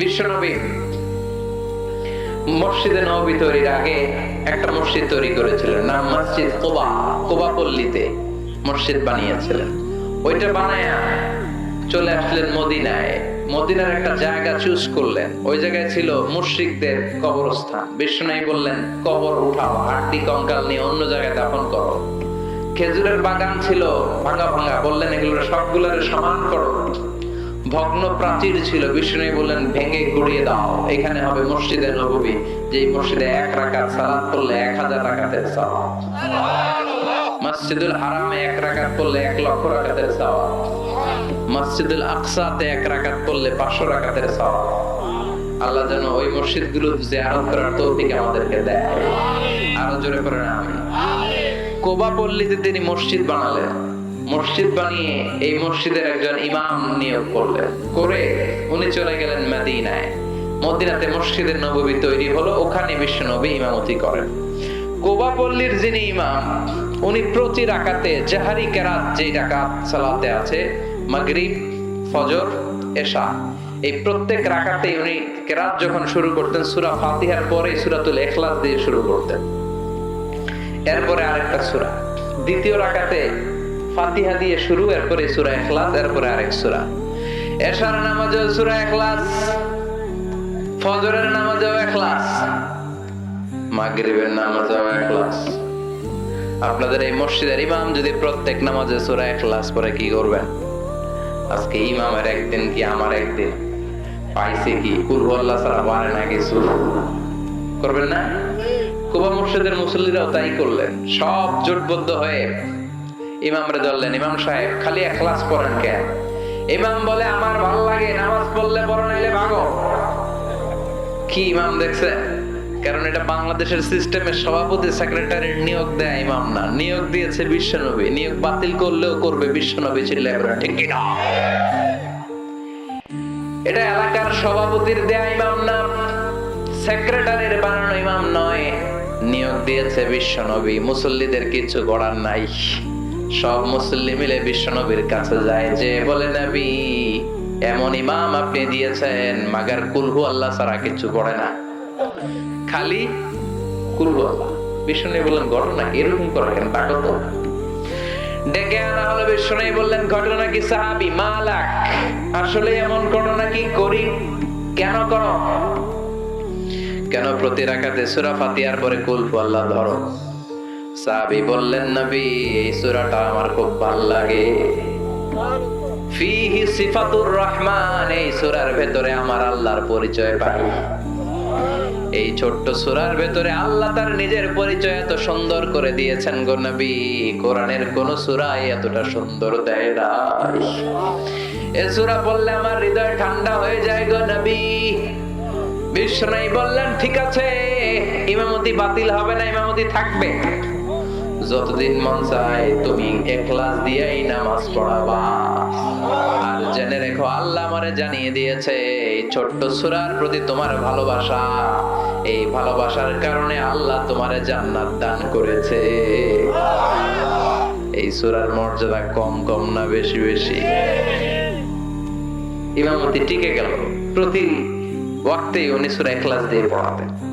বিশ্বনবী মসজিদে নবী তৈরির আগে একটা মসজিদ তৈরি করেছিলেন, নাম মসজিদ কোবা কোবা পল্লীতে মসজিদ বানিয়েছিলেন। ওইটা বানায়া চলে আসলেন মদিনায়। মদিনার একটা জায়গা চুজ করলেন। ওই জায়গায় ছিল মুশরিকদের কবরস্থান। বিষ্ণুনাই বললেন, কবর উঠাও হাড্ডি কঙ্কাল নিয়ে অন্য জায়গায় দাফন করো। খেজুরের বাগান ছিল ভাঙা ভাঙা। বললেন, এগুলো সবগুলোর সমান করো। ভগ্ন প্রাচীর ছিল। বিষ্ণু বললেন, ভেঙে গুড়িয়ে দাও। এখানে হবে মসজিদে নববী যে মসজিদে এক রাকাত সালাত করলে এক হাজার রাকাতের মসজিদুল হারামে এক করলে এক লক্ষ মসজিদুল আকসাতে এক করলে পাঁচশো রাকাতের সওয়াব। আল্লাহ যেন ওই মসজিদগুলো জিয়ারত করার তৌফিক আমাদেরকে দেয়। আরও জোরে করে আমি কোবা পল্লীতে তিনি মসজিদ বানালেন। মসজিদ বানিয়ে এই মসজিদের একজন ইমাম নিয়োগ করলেন। করে উনি চলে গেলেন মদিনায়। মদিনাতে মসজিদের নববী তৈরি হলো, ওখানে বিশ্ব নবী ইমামতি করেন। কোবা পল্লীর যিনি ইমাম, উনি প্রতি রাকাতে জাহারি কেরাত যে রাকাত সালাতে আছে, মাগরিব, ফজর, এশা, এই প্রত্যেক রাকাতে উনি কেরাত যখন শুরু করতেন, সুরা ফাতিহার পরে সুরাতুল ইখলাস দিয়ে শুরু করতেন। এরপরে আরেকটা সুরা, দ্বিতীয় রাকাতে ফাতিহা দিয়ে শুরু, এরপরে সূরা ইখলাস, এরপরে আরেক সূরা। এশার নামাজেও সূরা ইখলাস, ফজরের নামাজেও ইখলাস, মাগরিবের নামাজেও ইখলাস। আপনাদের এই মসজিদের ইমাম যদি প্রত্যেক নামাজে সূরা ইখলাস পড়ে, কি করবেন? আজকে ইমামের একদিন কি আমার একদিন? পাইছে কি? কুল আল্লাহ ছাড়া পারে না কিছু। করবেন না? কুবা মুর্শিদের মুসল্লিরাও তাই করলেন। সব জোটবদ্ধ হয়ে ইমামরে ধরলেন, ইমাম সাহেব, খালি এখলাস পড়েন কেন? ইমাম বলে, আমার ভালো লাগে, নামাজ পড়লে পড়ো, নাইলে ভাগো। কি ইমাম দেখছে কারণ এটা বাংলাদেশের সিস্টেমের সভাপতি, সেক্রেটারির নিয়োগ দেয় ইমাম না। নিয়োগ দিয়েছে বিশ্বনবী। নিয়োগ বাতিল করলেও করবে বিশ্বনবী ছিল ঠিক কি না এটা এলাকার সভাপতির দেয়া ইমাম না, সেক্রেটারির বানানো ইমাম নয়। নিয়োগ দিয়েছে বিশ্বনবী। মুসল্লিদের কিছু করার নাই। সব মুসল্লি মিলে বিশ্বনবীর কাছে যায় যে বলে, নবী, এমন ইমাম আপনি দিয়েছেন, মাগার কুলহু আল্লাহ ছাড়া কিছু করে না। খালি কুলহু আল্লাহ। বিষ্ণু বললেন, ঘটনা এরকম করে কেন? ডাকো আনা হলো বললেন, ঘটনা কি সাহাবি? মালাক, আসলে এমন ঘটনা কি করি? কেন করো? কেন প্রতি রাখাতে সুরা ফাতিহার পরে কুলফু আল্লাহ ধরো? সাহাবি বললেন, নবী, এই সূরাটা আমার খুব ভালো লাগে। ফিহি সিফাতুর রহমান, এই সূরার ভেতরে আমার আল্লাহর পরিচয় পাই। এই ছোট্ট ভেতরে আল্লাহ তার নিজের পরিচয় এত সুন্দর করে দিয়েছেন গো নবী। কোরআনের কোন এতটা সুন্দর দেয় না এই সূরা বললে আমার হৃদয় ঠান্ডা হয়ে যায় গো নবী। বিষ্ণাই বললেন, ঠিক আছে, ইমামতি বাতিল হবে না, ইমামতি থাকবে। যতদিন মন চায়, তুমি একলাস দিয়েই নামাজ পড়াবা। আর জেনে রেখো, আল্লাহ আমারে জানিয়ে দিয়েছে, এই ছোট্ট সুরার প্রতি তোমার ভালোবাসা। এই ভালোবাসার কারণে আল্লাহ তোমারে জান্নাত দান করেছে। এই সুরার মর্যাদা কম কম না বেশি বেশি। ইমামতি টিকে গেল। প্রতি ওয়াক্তে উনি সুরা এখলাস দিয়ে পড়াতেন।